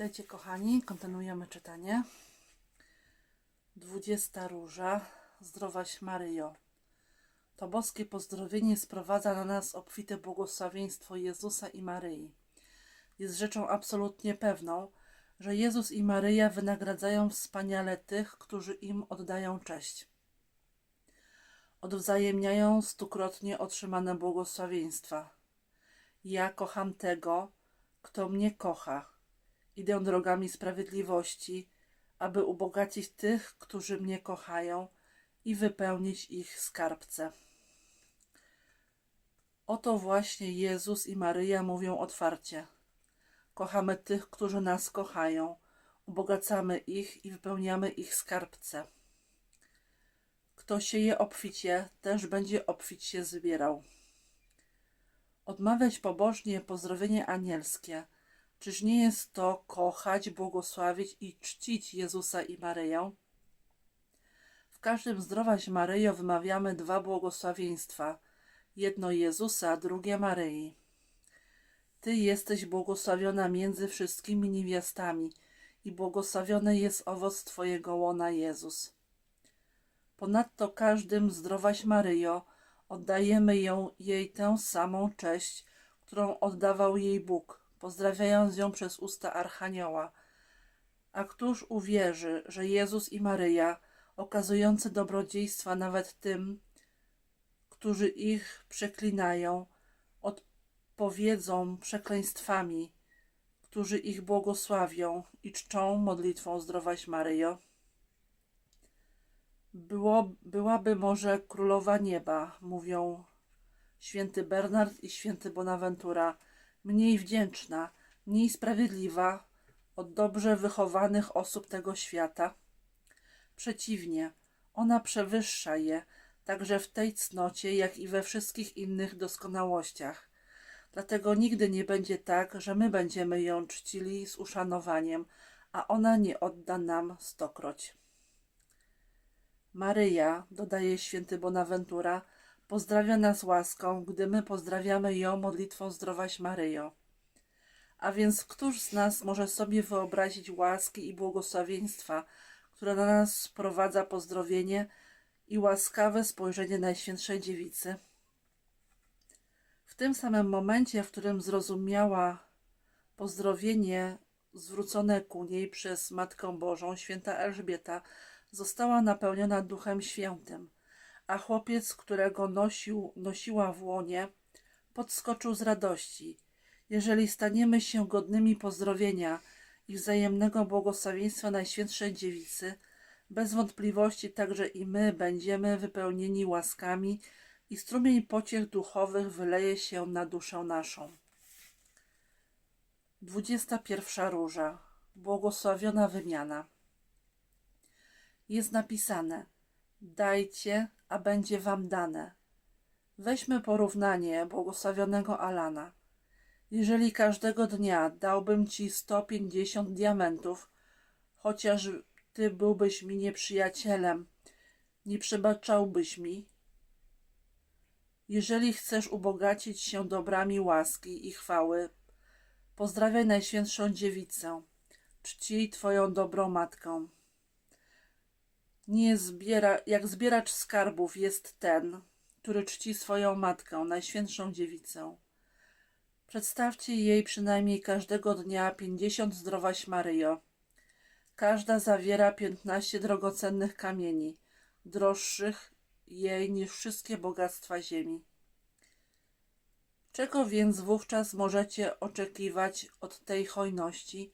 Witajcie kochani, kontynuujemy czytanie. 20 róża, zdrowaś Maryjo. To boskie pozdrowienie sprowadza na nas obfite błogosławieństwo Jezusa i Maryi. Jest rzeczą absolutnie pewną, że Jezus i Maryja wynagradzają wspaniale tych, którzy im oddają cześć. Odwzajemniają stukrotnie otrzymane błogosławieństwa. Ja kocham tego, kto mnie kocha. Idę drogami sprawiedliwości, aby ubogacić tych, którzy mnie kochają i wypełnić ich skarbce. Oto właśnie Jezus i Maryja mówią otwarcie. Kochamy tych, którzy nas kochają, ubogacamy ich i wypełniamy ich skarbce. Kto sieje obficie, też będzie obficie zbierał. Odmawiać pobożnie pozdrowienie anielskie. Czyż nie jest to kochać, błogosławić i czcić Jezusa i Maryję? W każdym zdrowaś Maryjo wymawiamy dwa błogosławieństwa. Jedno Jezusa, drugie Maryi. Ty jesteś błogosławiona między wszystkimi niewiastami i błogosławiony jest owoc Twojego łona Jezus. Ponadto każdym zdrowaś Maryjo oddajemy ją, jej tę samą cześć, którą oddawał jej Bóg, pozdrawiając ją przez usta Archanioła. A któż uwierzy, że Jezus i Maryja, okazujący dobrodziejstwa nawet tym, którzy ich przeklinają, odpowiedzą przekleństwami, którzy ich błogosławią i czczą modlitwą Zdrowaś Maryjo? Było, byłaby może królowa nieba, mówią święty Bernard i święty Bonaventura, mniej wdzięczna, mniej sprawiedliwa od dobrze wychowanych osób tego świata. Przeciwnie, ona przewyższa je, także w tej cnocie, jak i we wszystkich innych doskonałościach. Dlatego nigdy nie będzie tak, że my będziemy ją czcili z uszanowaniem, a ona nie odda nam stokroć. Maryja, dodaje święty Bonaventura, pozdrawia nas łaską, gdy my pozdrawiamy ją modlitwą Zdrowaś Maryjo. A więc któż z nas może sobie wyobrazić łaski i błogosławieństwa, które na nas sprowadza pozdrowienie i łaskawe spojrzenie Najświętszej Dziewicy? W tym samym momencie, w którym zrozumiała pozdrowienie zwrócone ku niej przez Matkę Bożą, święta Elżbieta, została napełniona Duchem Świętym, a chłopiec, którego nosił, nosiła w łonie, podskoczył z radości. Jeżeli staniemy się godnymi pozdrowienia i wzajemnego błogosławieństwa Najświętszej Dziewicy, bez wątpliwości także i my będziemy wypełnieni łaskami i strumień pociech duchowych wyleje się na duszę naszą. 21 róża. Błogosławiona wymiana jest napisane: Dajcie, a będzie wam dane. Weźmy porównanie błogosławionego Alana. Jeżeli każdego dnia dałbym ci 150 diamentów, chociaż ty byłbyś mi nieprzyjacielem, nie przebaczałbyś mi? Jeżeli chcesz ubogacić się dobrami łaski i chwały, pozdrawiaj Najświętszą Dziewicę, czcij Twoją dobrą Matkę nie zbiera, jak zbieracz skarbów jest ten, który czci swoją matkę, Najświętszą Dziewicę. Przedstawcie jej przynajmniej każdego dnia pięćdziesiąt zdrowaś Maryjo. Każda zawiera piętnaście drogocennych kamieni, droższych jej niż wszystkie bogactwa ziemi. Czego więc wówczas możecie oczekiwać od tej hojności,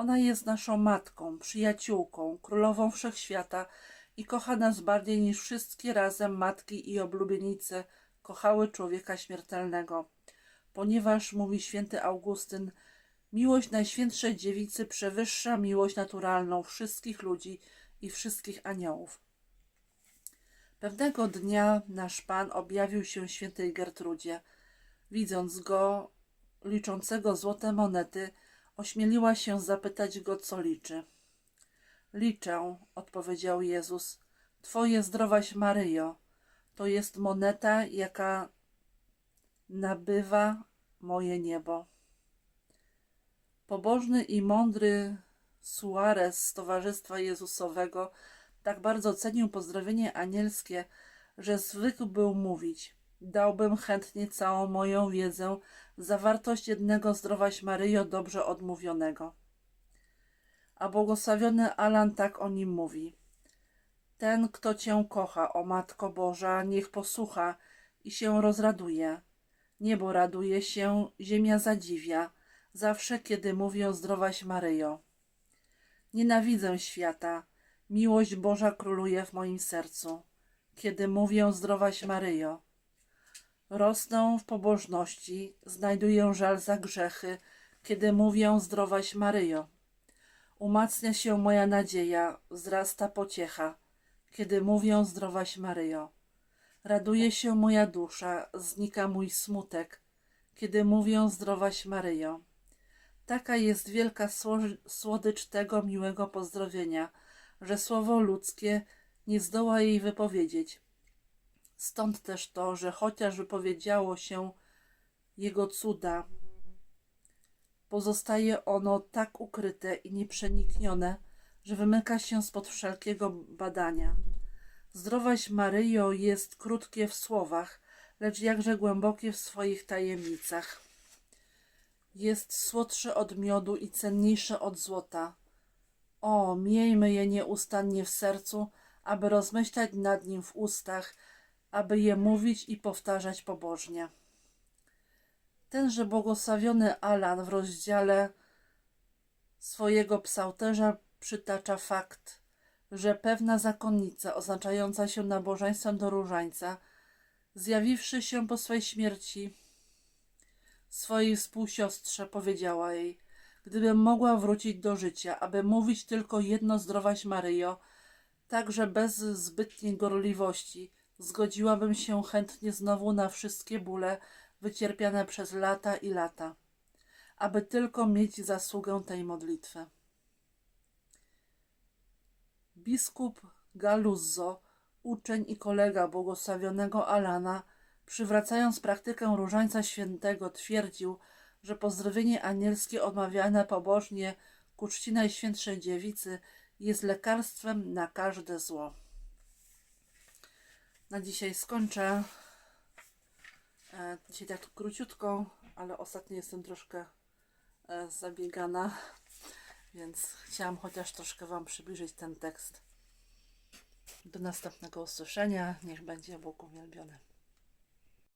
ona jest naszą matką, przyjaciółką, królową wszechświata i kocha nas bardziej niż wszystkie razem matki i oblubienice kochały człowieka śmiertelnego. Ponieważ, mówi święty Augustyn, miłość Najświętszej Dziewicy przewyższa miłość naturalną wszystkich ludzi i wszystkich aniołów. Pewnego dnia nasz Pan objawił się świętej Gertrudzie. Widząc go, liczącego złote monety, Ośmieliła się zapytać go, co liczy. Liczę, odpowiedział Jezus. Twoje zdrowaś Maryjo, to jest moneta, jaka nabywa moje niebo. Pobożny i mądry Suarez z Towarzystwa Jezusowego tak bardzo cenił pozdrowienie anielskie, że zwykł był mówić: Dałbym chętnie całą moją wiedzę za wartość jednego zdrowaś Maryjo dobrze odmówionego. A błogosławiony Alan tak o nim mówi: Ten, kto cię kocha, o Matko Boża, niech posłucha i się rozraduje. Niebo raduje się, ziemia zadziwia, zawsze kiedy mówią zdrowaś Maryjo. Nienawidzę świata, miłość Boża króluje w moim sercu, kiedy mówię zdrowaś Maryjo. Rosną w pobożności, znajduję żal za grzechy, kiedy mówię zdrowaś Maryjo. Umacnia się moja nadzieja, wzrasta pociecha, kiedy mówię zdrowaś Maryjo. Raduje się moja dusza, znika mój smutek, kiedy mówię zdrowaś Maryjo. Taka jest wielka sło- słodycz tego miłego pozdrowienia, że słowo ludzkie nie zdoła jej wypowiedzieć. Stąd też to, że chociaż wypowiedziało się jego cuda, pozostaje ono tak ukryte i nieprzeniknione, że wymyka się spod wszelkiego badania. Zdrowaś Maryjo jest krótkie w słowach, lecz jakże głębokie w swoich tajemnicach. Jest słodsze od miodu i cenniejsze od złota. O, miejmy je nieustannie w sercu, aby rozmyślać nad nim w ustach, aby je mówić i powtarzać pobożnie. Tenże błogosławiony Alan w rozdziale swojego psałterza przytacza fakt, że pewna zakonnica oznaczająca się nabożeństwem do różańca, zjawiwszy się po swej śmierci swojej współsiostrze, powiedziała jej, gdybym mogła wrócić do życia, aby mówić tylko jedno zdrowaś Maryjo, także bez zbytniej gorliwości, zgodziłabym się chętnie znowu na wszystkie bóle wycierpiane przez lata i lata, aby tylko mieć zasługę tej modlitwy. Biskup Galuzzo, uczeń i kolega błogosławionego Alana, przywracając praktykę różańca świętego, twierdził, że pozdrowienie anielskie odmawiane pobożnie ku czci Najświętszej Dziewicy jest lekarstwem na każde zło. Na dzisiaj skończę. E, Dzisiaj tak króciutko, ale ostatnio jestem troszkę e, zabiegana, więc chciałam chociaż troszkę Wam przybliżyć ten tekst. Do następnego usłyszenia. Niech będzie Bóg uwielbiony.